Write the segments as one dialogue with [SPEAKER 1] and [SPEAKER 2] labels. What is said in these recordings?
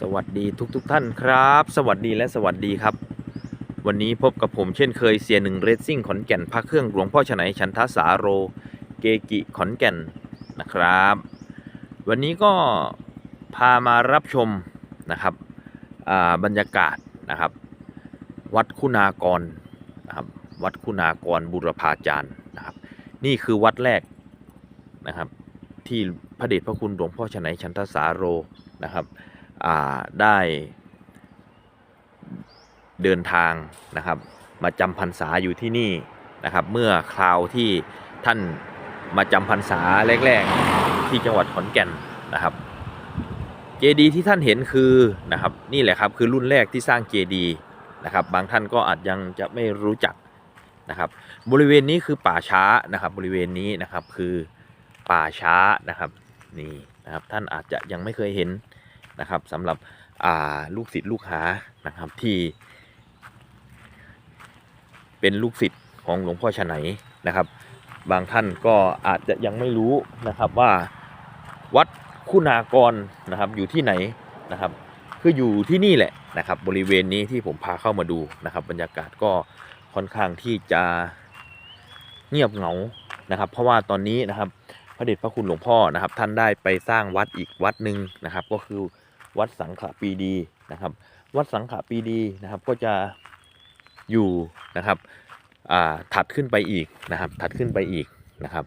[SPEAKER 1] สวัสดีทุกทท่านครับ สวัสดีและสวัสดีครับ วันนี้พบกับผมเช่นเคยเสียหนึ่งเรซซิ่งขอนแก่นพระเครื่องหลวงพ่อฉนัยชันทสาโร เกกิขอนแก่นนะครับ วันนี้ก็พามารับชมนะครับบรรยากาศนะครับ วัดคุณากรนะครับวัดคุณากรบุรพาจารย์นะครับ นี่คือวัดแรกนะครับ ที่พระเดชพระคุณหลวงพ่อฉนัยชันทสาโรนะครับ ได้เดินทางนะครับ มาจำพรรษาอยู่ที่นี่นะครับ เมื่อคราวที่ท่านมาจำพรรษาแรกๆที่จังหวัดขอนแก่นนะครับ เจดีที่ท่านเห็นคือนะครับนี่แหละครับคือรุ่นแรกที่สร้างเจดีนะครับ บางท่านก็อาจยังจะไม่รู้จักนะครับ บริเวณนี้คือป่าช้านะครับ บริเวณนี้นะครับคือป่าช้านะครับนี่นะครับท่านอาจจะยังไม่เคยเห็น นะครับสำหรับลูกศิษย์ลูกหานะครับที่ เป็นลูกศิษย์ของหลวงพ่อฉไนนะครับ บางท่านก็อาจจะยังไม่รู้นะครับว่าวัดคุณากรนะครับอยู่ที่ไหนนะครับคืออยู่ที่นี่แหละนะครับบริเวณนี้ที่ผมพาเข้ามาดูนะครับ บรรยากาศก็ค่อนข้างที่จะเงียบเหงานะครับ เพราะว่าตอนนี้นะครับพระเดชพระคุณหลวงพ่อนะครับ ท่านได้ไปสร้างวัดอีกวัดหนึ่งนะครับ ก็คือ วัดสังขปีดีนะครับ วัดสังขปีดีนะครับก็จะอยู่นะครับถัดขึ้นไปอีกนะครับ ถัดขึ้นไปอีกนะครับ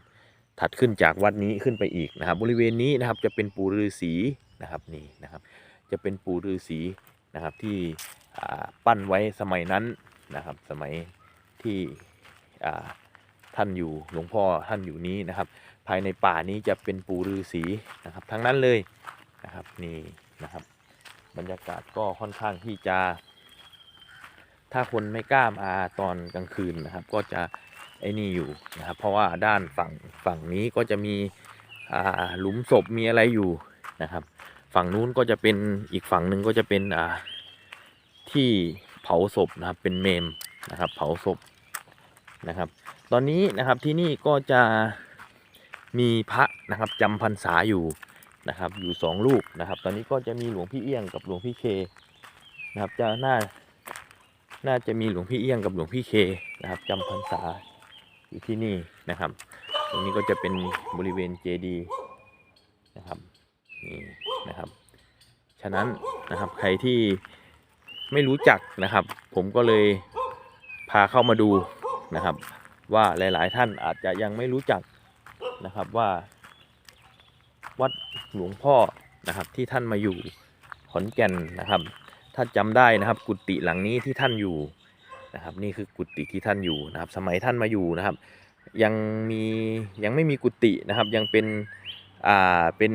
[SPEAKER 1] ถัดขึ้นจากวัดนี้ขึ้นไปอีกนะครับ บริเวณนี้นะครับจะเป็นปู่ฤาษีนะครับนี่นะครับ จะเป็นปู่ฤาษีนะครับที่ปั้นไว้สมัยนั้นนะครับ สมัยที่ท่านอยู่หลวงพ่อท่านอยู่นี้นะครับ ภายในป่านี้จะเป็นปู่ฤาษีนะครับ ทั้งนั้นเลยนะครับนี่ นะครับ บรรยากาศก็ค่อนข้างที่จะ ถ้าคนไม่กล้ามาตอนกลางคืนนะครับ ก็จะไอ้นี่อยู่นะครับ เพราะว่าด้านฝั่งฝั่งนี้ก็จะมีอ่าหลุมศพมีอะไรอยู่นะครับ ฝั่งนู้นก็จะเป็นอีกฝั่งหนึ่งก็จะเป็นอ่าที่เผาศพนะครับเป็นเมมนะครับ เผาศพนะครับ ตอนนี้นะครับที่นี่ก็จะมีพระนะครับจำพรรษาอยู่ นะครับ อยู่สองรูปนะครับ ตอนนี้ก็จะมีหลวงพี่เอี้ยงกับหลวงพี่เคนะครับจะน่าน่าจะมีหลวงพี่เอี้ยงกับหลวงพี่เคนะครับจำพรรษาอยู่ที่นี่นะครับ ตรงนี้ก็จะเป็นบริเวณเจดีย์นะครับนี่นะครับ ฉะนั้นนะครับใครที่ไม่รู้จักนะครับ ผมก็เลยพาเข้ามาดูนะครับ ว่าหลาย ๆ ท่านอาจจะยังไม่รู้จักนะครับว่า วัดหลวงพ่อนะครับ ที่ท่านมาอยู่ขอนแก่นนะครับ ถ้าจำได้นะครับ กุฏิหลังนี้ที่ท่านอยู่นะครับ นี่คือกุฏิที่ท่านอยู่นะครับ สมัยท่านมาอยู่นะครับ ยังมียังไม่มีกุฏินะครับ ยังเป็นอ่าเป็น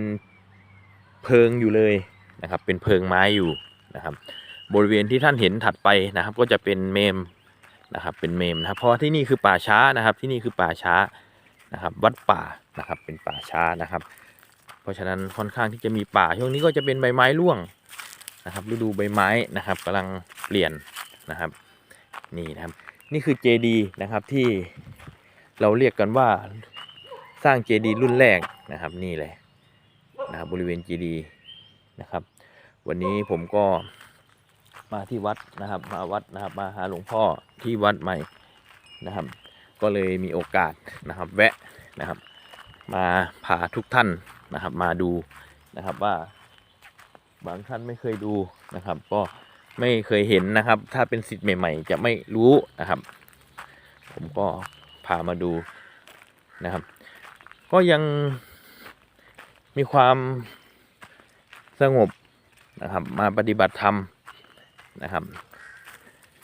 [SPEAKER 1] เพิงอยู่เลยนะครับ เป็นเพิงไม้อยู่นะครับ บริเวณที่ท่านเห็นถัดไปนะครับ ก็จะเป็นเมมนะครับ เป็นเมมนะครับเพราะที่นี่คือป่าช้านะครับ ที่นี่คือป่าช้านะครับ วัดป่านะครับ เป็นป่าช้านะครับ ราะฉะนั้นค่อนข้างที่จะมีป่าช่วงนี้ก็จะเป็นใบไม้ร่วงนะครับฤดูใบไม้นะครับกำลังเปลี่ยนนะครับนี่นะครับนี่คือเจดีนะครับที่เราเรียกกันว่าสร้างเจดีรุ่นแรกนะครับนี่เลยนะครับบริเวณเจดีนะครับ วันนี้ผมก็มาที่วัดนะครับ มาวัดนะครับมาหาหลวงพ่อที่วัดใหม่นะครับ ก็เลยมีโอกาสนะครับ แวะนะครับ มาพาทุกท่าน นะครับ มาดูนะครับว่า บางท่านไม่เคยดูนะครับ ก็ไม่เคยเห็นนะครับ ถ้าเป็นสิทธิ์ใหม่ ๆ จะไม่รู้นะครับ ผมก็พามาดูนะครับ ก็ยังมีความสงบนะครับ มาปฏิบัติธรรมนะครับ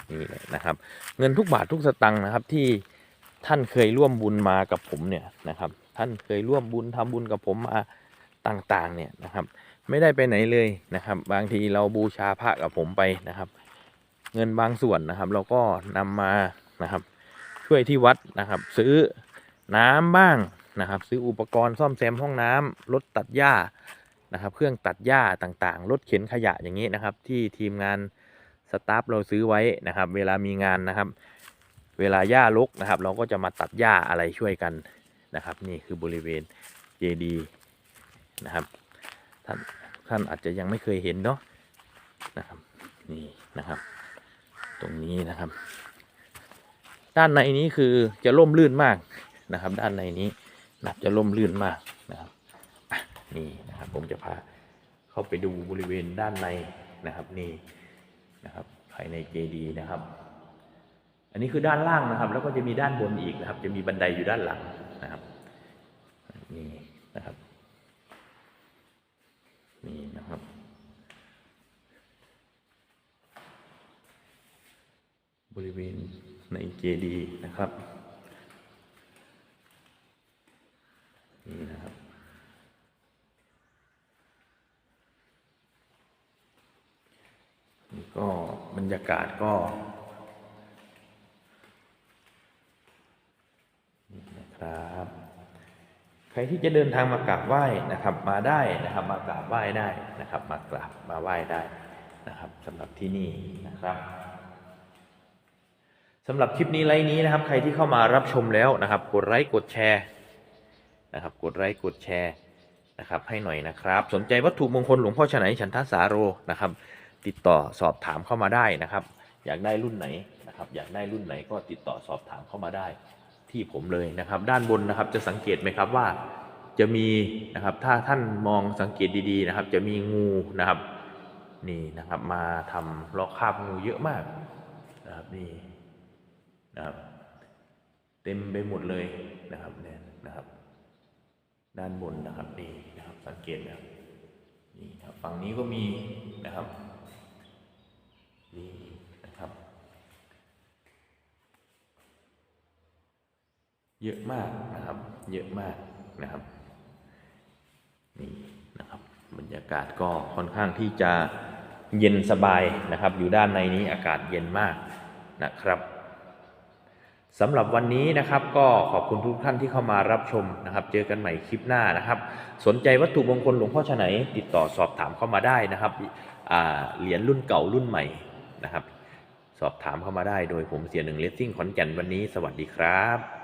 [SPEAKER 1] นี่เลยนะครับ เงินทุกบาททุกสตังค์นะครับที่ท่านเคยร่วมบุญมากับผมเนี่ยนะครับ ท่านเคยร่วมบุญทำบุญกับผมมาต่างๆ เนี่ยนะครับ ไม่ได้ไปไหนเลยนะครับ บางทีเราบูชาพระกับผมไปนะครับ เงินบางส่วนนะครับ เราก็นำมานะครับ ช่วยที่วัดนะครับ ซื้อน้ำบ้างนะครับ ซื้ออุปกรณ์ซ่อมแซมห้องน้ำรถตัดหญ้านะครับ เครื่องตัดหญ้าต่างๆรถเข็นขยะอย่างนี้นะครับ ที่ทีมงานสตาฟเราซื้อไว้นะครับ เวลามีงานนะครับ เวลาหญ้ารกนะครับ เราก็จะมาตัดหญ้าอะไรช่วยกัน นะครับ นี่คือบริเวณเจดีนะครับท่านท่านอาจจะยังไม่เคยเห็นเนาะนะครับนี่นะครับ ตรงนี้นะครับ ด้านในนี้คือจะร่มรื่นมากนะครับ ด้านในนี้นะจะร่มรื่นมากนะครับนี่นะครับผมจะพาเข้าไปดูบริเวณด้านในนะครับนี่นะครับภายในเจดีนะครับ อันนี้คือด้านล่างนะครับ แล้วก็จะมีด้านบนอีกนะครับ จะมีบันไดอยู่ด้านหลัง นี่นะครับนี่นะครับ บริเวณในเจดีนะครับนี่นะครับ นี่ก็บรรยากาศก็นี่นะครับ ใครที่จะเดินทางมากราบไหว้นะครับมาได้นะครับมากราบไหว้ได้นะครับ มากราบมาไหว้ได้นะครับสำหรับที่นี่นะครับสำหรับคลิปนี้ไลฟ์นี้นะครับ ใครที่เข้ามารับชมแล้วนะครับ กดไลค์กดแชร์นะครับ กดไลค์กดแชร์นะครับ ให้หน่อยนะครับ สนใจวัตถุมงคลหลวงพ่อฉไหนฉันทสาโรนะครับ ติดต่อสอบถามเข้ามาได้นะครับ อยากได้รุ่นไหนนะครับ อยากได้รุ่นไหนก็ติดต่อสอบถามเข้ามาได้ ที่ผมเลยนะครับ ด้านบนนะครับจะสังเกตไหมครับว่าจะมีนะครับถ้าท่านมองสังเกตดีๆนะครับ จะมีงูนะครับนี่นะครับมาทำลอกคราบงูเยอะมากนะครับนี่นะครับเต็มไปหมดเลยนะครับเนี่ยนะครับ ด้านบนนะครับนี่นะครับสังเกตนะครับนี่ครับฝั่งนี้ก็มีนะครับนี่นะครับ เยอะมากนะครับ เยอะมากนะครับนี่นะครับบรรยากาศก็ค่อนข้างที่จะเย็นสบายนะครับ อยู่ด้านในนี้อากาศเย็นมากนะครับสำหรับวันนี้นะครับก็ขอบคุณทุกท่านที่เข้ามารับชมนะครับ เจอกันใหม่คลิปหน้านะครับ สนใจวัตถุมงคลหลวงพ่อชไหนติดต่อสอบถามเข้ามาได้นะครับเหรียญรุ่นเก่ารุ่นใหม่นะครับ สอบถามเข้ามาได้โดยผมเสียหนึ่งเลสซิ่งขอนแก่นวันนี้ สวัสดีครับ